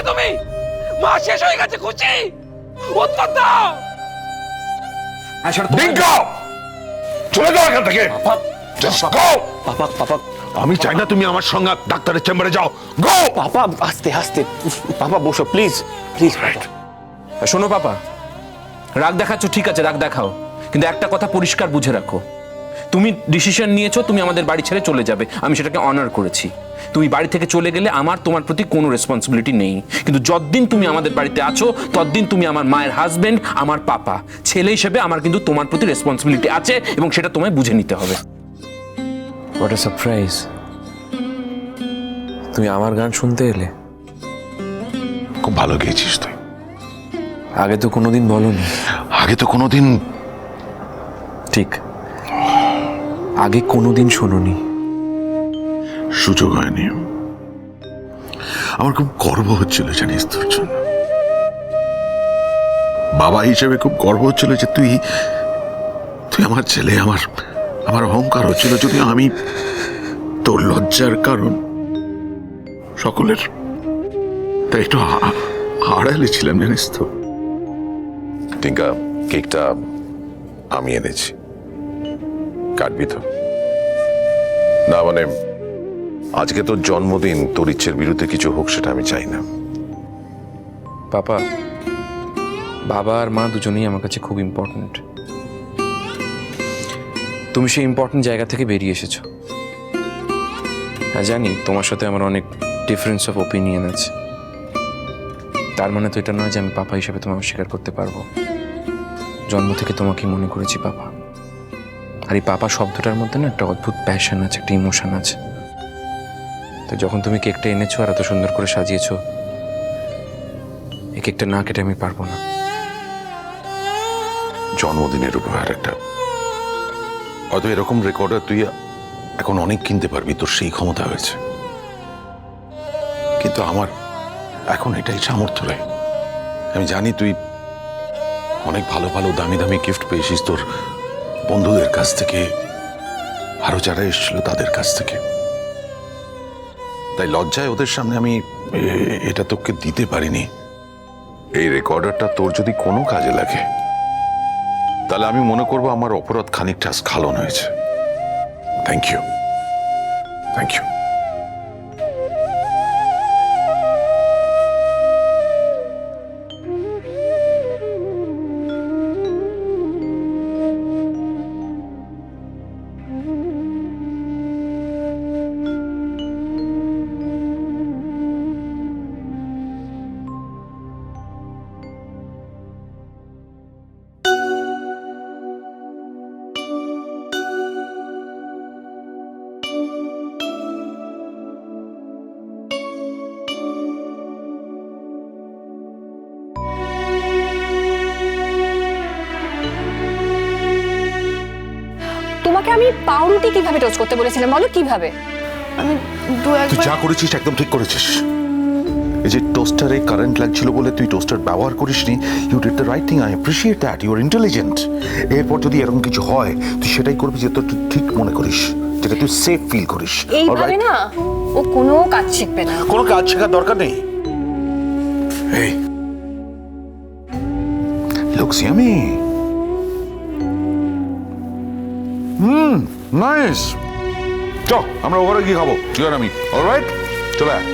খুশি তুমি? মা শেষ হয়ে গেছে খুশি? উত্তর দাও! হ্যাঁ চলে যাও এখান থেকে। পাপা পাপা আমি চাই না তুমি আমার সঙ্গে ডাক্তারের চেম্বারে যাও। গো পাপা আস্তে আস্তে। পাপা বসো প্লিজ প্লিজ শোনো পাপা। রাগ দেখাচ্ছ ঠিক আছে রাগ দেখাও। কিন্তু একটা কথা পরিষ্কার বুঝে রাখো। তুমি ডিসিশন নিয়েছো তুমি আমাদের বাড়ি ছেড়ে চলে যাবে। আমি সেটাকে অনার করেছি। তুমি বাড়ি থেকে চলে গেলে আমার তোমার প্রতি কোনো রেসপন্সিবিলিটি নেই। কিন্তু যতদিন তুমি আমাদের বাড়িতে আছো ততদিন তুমি আমার মায়ের হাজব্যান্ড আমার পাপা। ছেলে হিসেবে আমার কিন্তু তোমার প্রতি রেসপন্সিবিলিটি আছে এবং সেটা তোমায় বুঝে নিতে হবে। হোয়াট এ সারপ্রাইজ তুমি আমার গান শুনতে এলে। খুব ভালো গেয়েছিস তুই। আগে তো কোনোদিন বলনি। আগে তো কোনোদিন ঠিক। আগে কোনোদিন শোনোনি। সুযোগ হয়নি। আমার খুব গর্ব হচ্ছিল জানিস তোর জন্য। বাবা হিসেবে খুব গর্ব হচ্ছিল যে তুই তুই আমার ছেলে আমার আমার অহংকার হচ্ছিল যদি আমি তোর লজ্জার কারণ সকলের তাই একটু আড়ালে ছিলাম জানিস তো। টিঙ্কা কেকটা আমি এনেছি। কাটবি তো না মানে আজকে তোর জন্মদিন, তোর ইচ্ছের বিরুদ্ধে কিছু হোক সেটা আমি চাই না। পাপা, বাবা আর মা দুজনেই আমার কাছে খুব ইম্পর্ট্যান্ট তুমি সেই ইম্পর্ট্যান্ট জায়গা থেকে বেরিয়ে এসেছ। হ্যাঁ জানি তোমার সাথে আমার অনেক ডিফারেন্স অফ ওপিনিয়ন আছে। তার মানে তো এটা নয় যে আমি পাপা হিসেবে তোমায় অস্বীকার করতে পারব। জন্ম থেকে তোমাকে মনে করেছি, পাপা। আর এই পাপা শব্দটার মধ্যে না একটা অদ্ভুত প্যাশন আছে, একটা ইমোশন আছে। তো যখন তুমি কেকটা এনেছো আর এত সুন্দর করে সাজিয়েছো, এই কেকটা না কেটে আমি পারব না। জন্মদিনের উপহার একটা। হয়তো এরকম রেকর্ডার তুই এখন অনেক কিনতে পারবি, তোর সেই ক্ষমতা হয়েছে। কিন্তু আমার এখন এটাই সামর্থ্য রে আমি জানি তুই অনেক ভালো ভালো দামি দামি গিফট পেয়েছিস তোর বন্ধুদের কাছ থেকে, আরও যারা এসেছিল তাদের কাছ থেকে। তাই লজ্জায় ওদের সামনে আমি এটা তোকে দিতে পারিনি। এই রেকর্ডারটা তোর যদি কোনো কাজে লাগে, তাহলে আমি মনে করব আমার অপরাধ খানিকটা স্খালন হয়েছে। থ্যাংক ইউ থ্যাংক ইউ তোমাকে আমি পাউরুটি কীভাবে টোস্ট করতে বলেছিলাম? বলো কীভাবে? আমি দু তুই একবার যা করেছিস একদম ঠিক করেছিস। এই যে টোস্টারে কারেন্ট লাগছিল বলে তুই টোস্টার ব্যবহার করিসনি you did the right thing I appreciate that you are intelligent এরপর যদি এরকম কিছু হয় তুই সেটাই করবি যে তোর তুই ঠিক মনে করিস যেটা তুই সেফ ফিল করিস। এইভাবে Alright? না ও কোনো কাজ শিখবে না। কোনো কাজ শেখার দরকার নেই। এই। লুকস ইয়ামি হুম নাইস চ আমরা ওখানে গিয়ে খাব তুই আর আমি অলরাইট চলে আয়।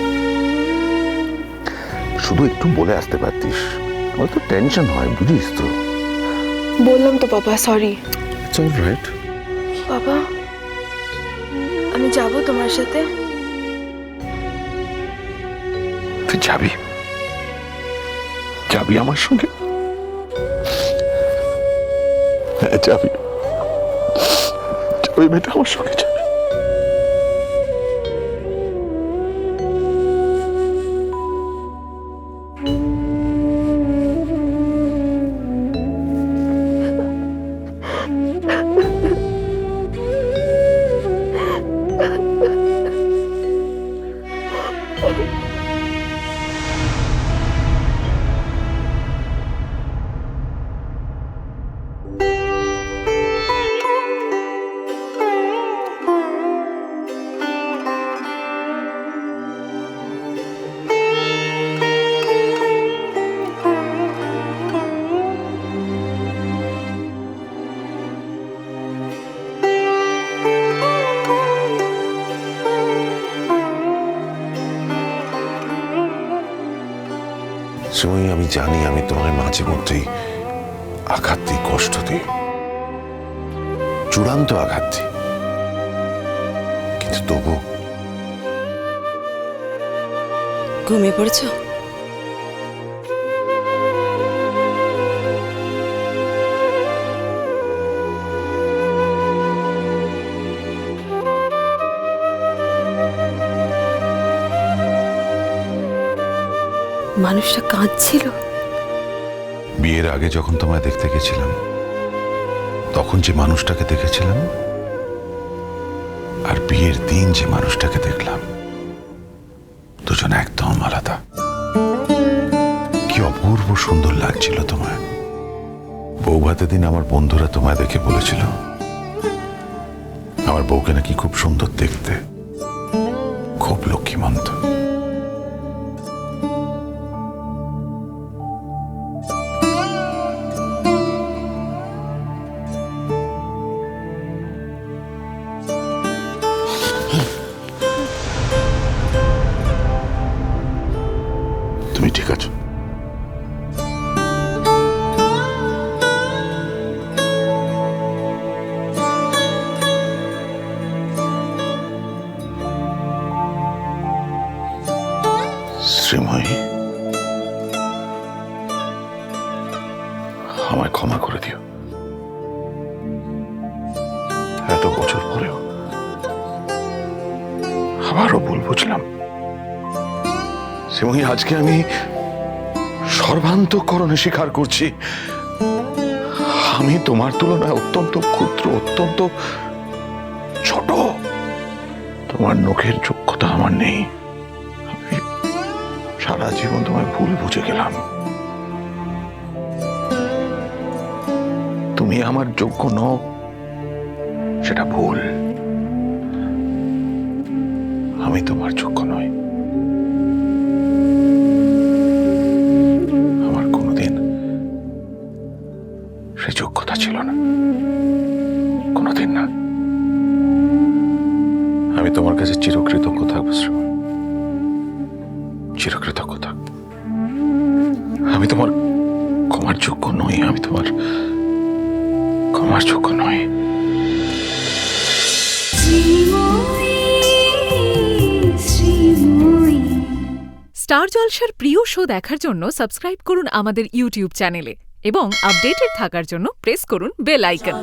শুধু একটু বলে আসতে পারতিস হয়তো টেনশন হয় বুঝিস তো। বললাম তো বাবা সরি ইটস অলরাইট বাবা আমি যাব তোমার সাথে। তুই যাবি? যাবি আমার সঙ্গে? হ্যাঁ যাবি। ওই মেয়েটা আমার সঙ্গে যাবে শ্রীময়ী আমি জানি, আমি তোমার মাঝে মধ্যেই আঘাত দিই কষ্ট দিই। চূড়ান্ত আঘাত দিই কিন্তু তবু ঘুমিয়ে পড়েছো? মানুষটা কাঁদছিল। বিয়ের আগে যখন তোমায় দেখতে গেছিলাম, তখন যে মানুষটাকে দেখেছিলাম, আর বিয়ের দিন যে মানুষটাকে দেখলাম, দুজন একদম আলাদা। কি অপূর্ব সুন্দর লাগছিল তোমায়। বৌভাতে দিন আমার বন্ধুরা তোমায় দেখে বলেছিল, আমার বউকে নাকি খুব সুন্দর দেখতে, খুব লক্ষ্মীমন্ত। ঠিক আছো আমায় ক্ষমা করে দিও। এত বছর পরেও আবারও ভুল বুঝলাম। শ্রীময়ী, আজকে আমি সর্বান্তকরণে স্বীকার করছি। আমি তোমার তুলনায় অত্যন্ত ক্ষুদ্র, অত্যন্ত ছোট। তোমার নখের যোগ্যতা আমার নেই। সারা জীবন তোমায় ভুল বুঝে গেলাম। তুমি আমার যোগ্য নও, সেটা ভুল। আমি তোমার যোগ্য নই। আমি তোমার কাছে চিরকৃতজ্ঞ থাকব শ্রীমান চিরকৃতজ্ঞ থাকব। আমি তোমার ক্ষমার যোগ্য নই আমি তোমার ক্ষমার যোগ্য নই। স্টার জলসার প্রিয় শো দেখার জন্য সাবস্ক্রাইব করুন আমাদের ইউটিউব চ্যানেলে এবং আপডেটেড থাকার জন্য প্রেস করুন বেল আইকন।